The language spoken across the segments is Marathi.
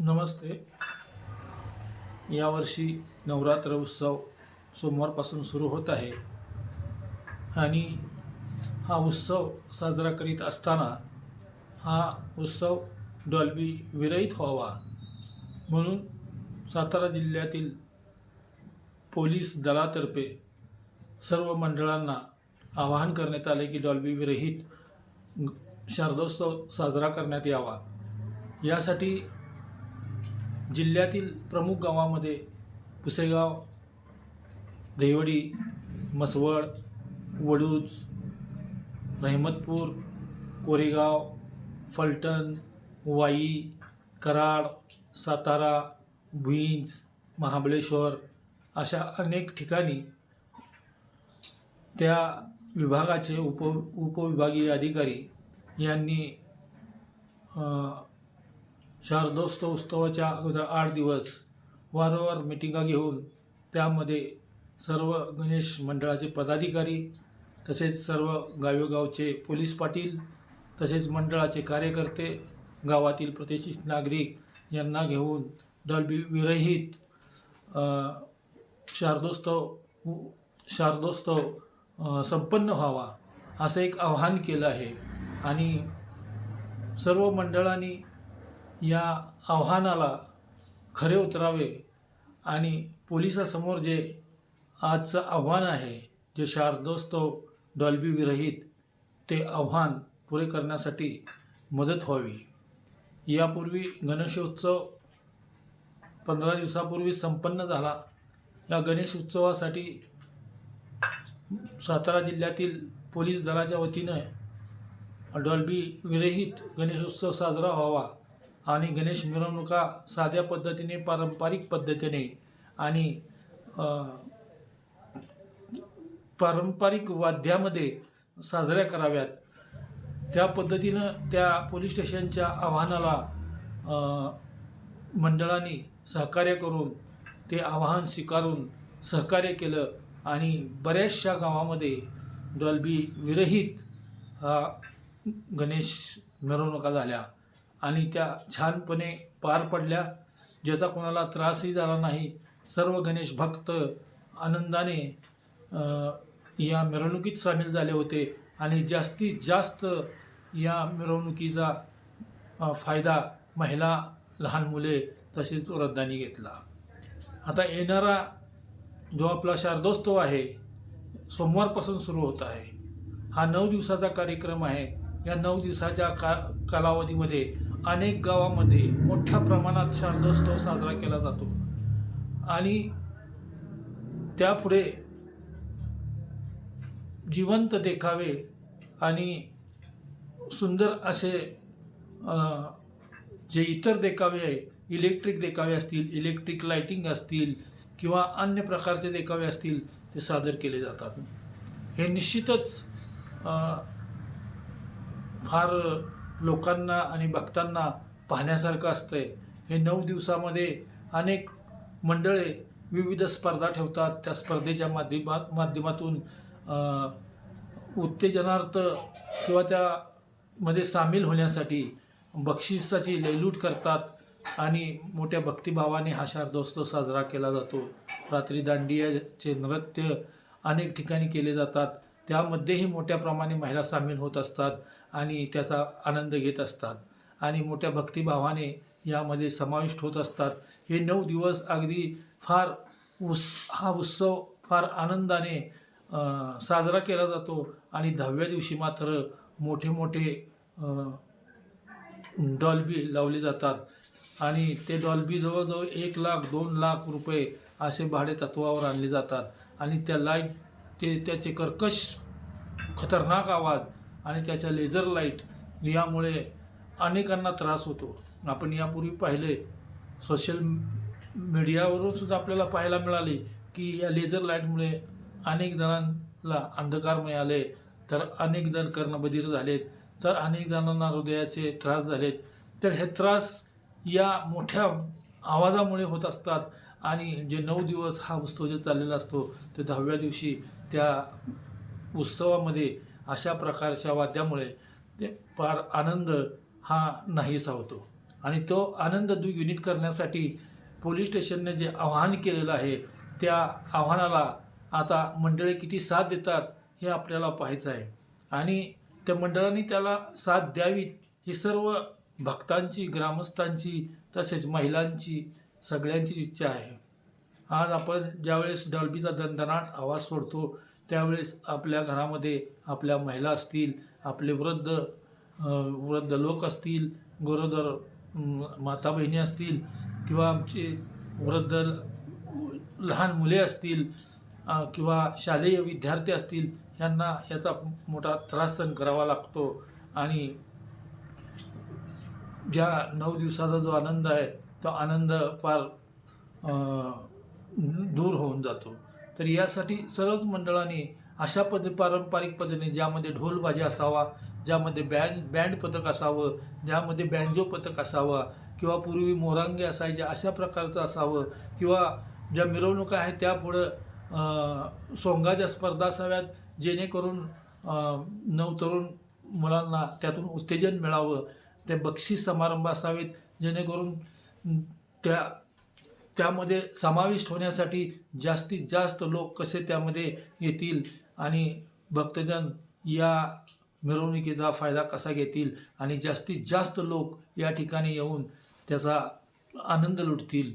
नमस्ते. यावर्षी नवरात्र उत्सव सोमवारपासून सुरू होत आहे. आणि हा उत्सव साजरा करीत असताना हा उत्सव डॉल्बी विरहित व्हावा म्हणून सातारा जिल्ह्यातील पोलीस दलातर्फे सर्व मंडळांना आवाहन करण्यात आले की डॉल्बी विरहित शारदोत्सव साजरा करण्यात यावा. यासाठी जिल्ह्यातील प्रमुख गावामध्ये पुसेगाव देवडी मसवड वडूज रहमतपूर कोरेगाव फलटण वाई कराड सातारा भुईंज महाबळेश्वर अशा अनेक ठिकाणी त्या विभागाचे उप उपविभागीय अधिकारी यांनी शारदोत्सव उत्सवाच्या अगोदर आठ दिवस वारंवार मिटिंगा घेऊन त्यामध्ये सर्व गणेश मंडळाचे पदाधिकारी तसेच सर्व गावोगावचे पोलीस पाटील तसेच मंडळाचे कार्यकर्ते गावातील प्रतिष्ठित नागरिक यांना घेऊन डॉल्बी विरहित शारदोस्तव शारदोत्सव शारदोत्सव संपन्न व्हावा असं एक आव्हान केलं आहे. आणि सर्व मंडळांनी या आव्हानाला खरे उतरावे आणि पोलिसासमोर जे आजचं आव्हान आहे जे शारदोत्सव डॉल्बी विरहित ते आव्हान पुरे करण्यासाठी मदत व्हावी. यापूर्वी गणेशोत्सव पंधरा दिवसापूर्वी संपन्न झाला. या गणेश उत्सवासाठी सातारा जिल्ह्यातील पोलीस दलाच्या वतीनं डॉल्बी विरहित गणेशोत्सव साजरा व्हावा. आणि गणेश मिरवणुका साध्या पद्धतीने पारंपरिक पद्धतीने आणि पारंपरिक वाद्यामध्ये साजऱ्या कराव्यात. त्या पद्धतीनं त्या पोलीस स्टेशनच्या आव्हानाला अ, मंडळांनी सहकार्य करून ते आव्हान स्वीकारून सहकार्य केलं आणि बऱ्याचशा गावामध्ये डॉल्बी विरहित हा गणेश मिरवणुका झाल्या. आणि त्या छानपणे पार पडल्या. ज्याचा कोणाला त्रासही झाला नाही. सर्व गणेश भक्त आनंदाने या मिरवणुकीत सामील झाले होते आणि जास्तीत जास्त या मिरवणुकीचा फायदा महिला लहान मुले तसेच वृद्धांनी घेतला. आता येणारा जो आपला शारदोत्सव आहे सोमवारपासून सुरू होत आहे. हा नऊ दिवसाचा कार्यक्रम आहे. या नऊ दिवसाच्या का कालावधीमध्ये अनेक गावामध्ये मोठ्या प्रमाणात शारदोत्सव साजरा केला जातो. आणि त्यापुढे जिवंत देखावे आणि सुंदर असे जे इतर देखावे आहे इलेक्ट्रिक देखावे असतील इलेक्ट्रिक लाइटिंग असतील किंवा अन्य प्रकारचे देखावे असतील ते सादर केले जातात. हे निश्चितच फार लोकांना आणि भक्तांना पाहण्यासारखं असतंय. हे नऊ दिवसामध्ये अनेक मंडळे विविध स्पर्धा ठेवतात. त्या स्पर्धेच्या माध्यमात माध्यमातून उत्तेजनार्थ किंवा त्यामध्ये सामील होण्यासाठी बक्षिसाची लयलूट करतात आणि मोठ्या भक्तिभावाने हा शारदोत्सव साजरा केला जातो. रात्री दांडियाचे नृत्य अनेक ठिकाणी केले जातात. त्यामध्येही मोठ्या प्रमाणे महिला सामील होत असतात. आणि त्याचा आनंद घेत असतात. आणि मोठ्या भक्तिभावाने यामध्ये समाविष्ट होत असतात. हे नऊ दिवस अगदी फार उस हा उत्सव फार आनंदाने साजरा केला जातो. आणि दहाव्या दिवशी मात्र मोठे मोठे डॉल्बी लावले जातात. आणि ते डॉल्बी जवळजवळ एक लाख दोन लाख रुपये असे भाडे तत्वावर आणले जातात. आणि त्या लाइट ते त्याचे कर्कश खतरनाक आवाज आणि त्याच्या लेझर लाइट यामुळे अनेकांना त्रास होतो. आपण यापूर्वी पाहिले. सोशल मीडियावरून सुद्धा आपल्याला पाहायला मिळाले की या लेझर लाईटमुळे अनेक जणांना अंधकार मिळाले. तर अनेक जण कर्णबधीर झालेत. तर अनेक जणांना हृदयाचे त्रास झालेत. तर हे त्रास या मोठ्या आवाजामुळे होत असतात आणि जे नऊ दिवस हा उत्सव जे चाललेला असतो ते दहाव्या दिवशी त्या उत्सवामध्ये अशा प्रकारच्या वाद्यामुळे ते फार आनंद हा नाहीसा होतो. आणि तो आनंद द्विगुणित करण्यासाठी पोलीस स्टेशनने जे आव्हान केलेलं आहे त्या आव्हानाला आता मंडळी किती साथ देतात हे आपल्याला पाहायचं आहे. आणि त्या मंडळांनी त्याला साथ द्यावी ही सर्व भक्तांची ग्रामस्थांची तसेच महिलांची सगळ्यांची इच्छा आहे. आज आपण ज्यावेळेस डॉल्बीचा दणदणाट आवाज सोडतो त्यावेळेस आपल्या घरामध्ये आपल्या महिला असतील आपले वृद्ध वृद्ध लोक असतील गरोदर माता बहिणी असतील किंवा आमचे वृद्ध लहान मुले असतील किंवा शालेय विद्यार्थी असतील यांना याचा मोठा त्रास सहन करावा लागतो. आणि ज्या नऊ दिवसाचा जो आनंद आहे तो आनंद फार दूर होऊन जातो. तर यासाठी सर्वच मंडळांनी अशा पद पारंपरिक पद्धतीने ज्यामध्ये ढोलबाजी असावा ज्यामध्ये बँड बँड पथक असावं ज्यामध्ये बँजो पथक असावं किंवा पूर्वी मोरांगे असायचे अशा प्रकारचं असावं किंवा ज्या मिरवणुका आहेत त्यापुढं सोंगाच्या स्पर्धा असाव्यात जेणेकरून नवतरुण मुलांना त्यातून उत्तेजन मिळावं ते बक्षीस समारंभ असावेत जेणेकरून त्या त्यामध्ये समाविष्ट होण्यासाठी जास्तीत जास्त लोक कसे त्यामध्ये येतील आणि भक्तजन या मिरवणुकीचा फायदा कसा घेतील आणि जास्तीत जास्त लोक या ठिकाणी येऊन त्याचा आनंद लुटतील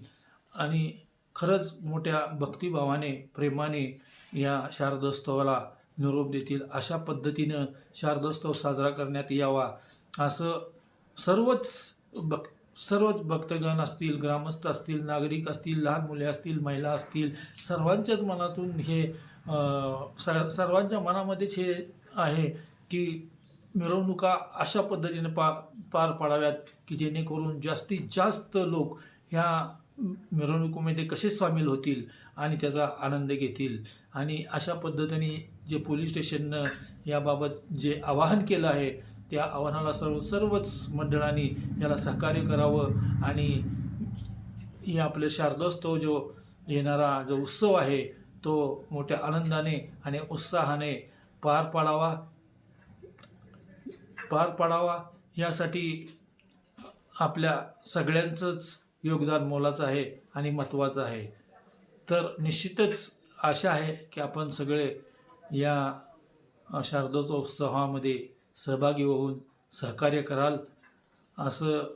आणि खरंच मोठ्या भक्तिभावाने प्रेमाने या शारदोत्सवाला निरोप देतील. अशा पद्धतीनं शारदोत्सव साजरा करण्यात यावा असं सर्वच भक् सर्वच भक्तगण असतील ग्रामस्थ असतील नागरिक असतील लहान मुले असतील महिला असतील सर्वांच्याच मनातून हे स सर्वांच्या मनामध्येच हे आहे की मिरवणुका अशा पद्धतीने पा पार पाडाव्यात की जेणेकरून जास्तीत जास्त लोक ह्या मिरवणुकीमध्ये कसे सामील होतील आणि त्याचा आनंद घेतील. आणि अशा पद्धतीने जे पोलीस स्टेशननं याबाबत जे आवाहन केलं आहे त्या आव्हानाला सर्व सर्वच मंडळांनी याला सहकार्य करावं आणि हे आपले शारदोत्सव जो येणारा जो उत्सव आहे तो मोठ्या आनंदाने आणि उत्साहाने पार पाडावा. पार पाडावा यासाठी आपल्या सगळ्यांचंच योगदान मोलाचं आहे आणि महत्त्वाचं आहे. तर निश्चितच आशा आहे की आपण सगळे या शारदोत्सव उत्सवामध्ये सहभागी होऊन सहकार्य कराल असं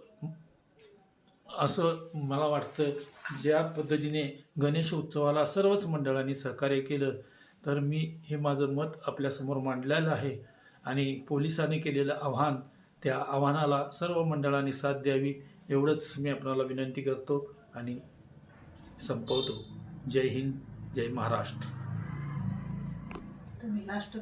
असं मला वाटतं. ज्या पद्धतीने गणेश उत्सवाला सर्वच मंडळांनी सहकार्य केलं तर मी हे माझं मत आपल्यासमोर मांडलेलं आहे. आणि पोलिसांनी केलेलं आव्हान त्या आव्हानाला सर्व मंडळांनी साथ द्यावी एवढंच मी आपणाला विनंती करतो आणि संपवतो. जय हिंद जय महाराष्ट्र. तुम्ही लास्ट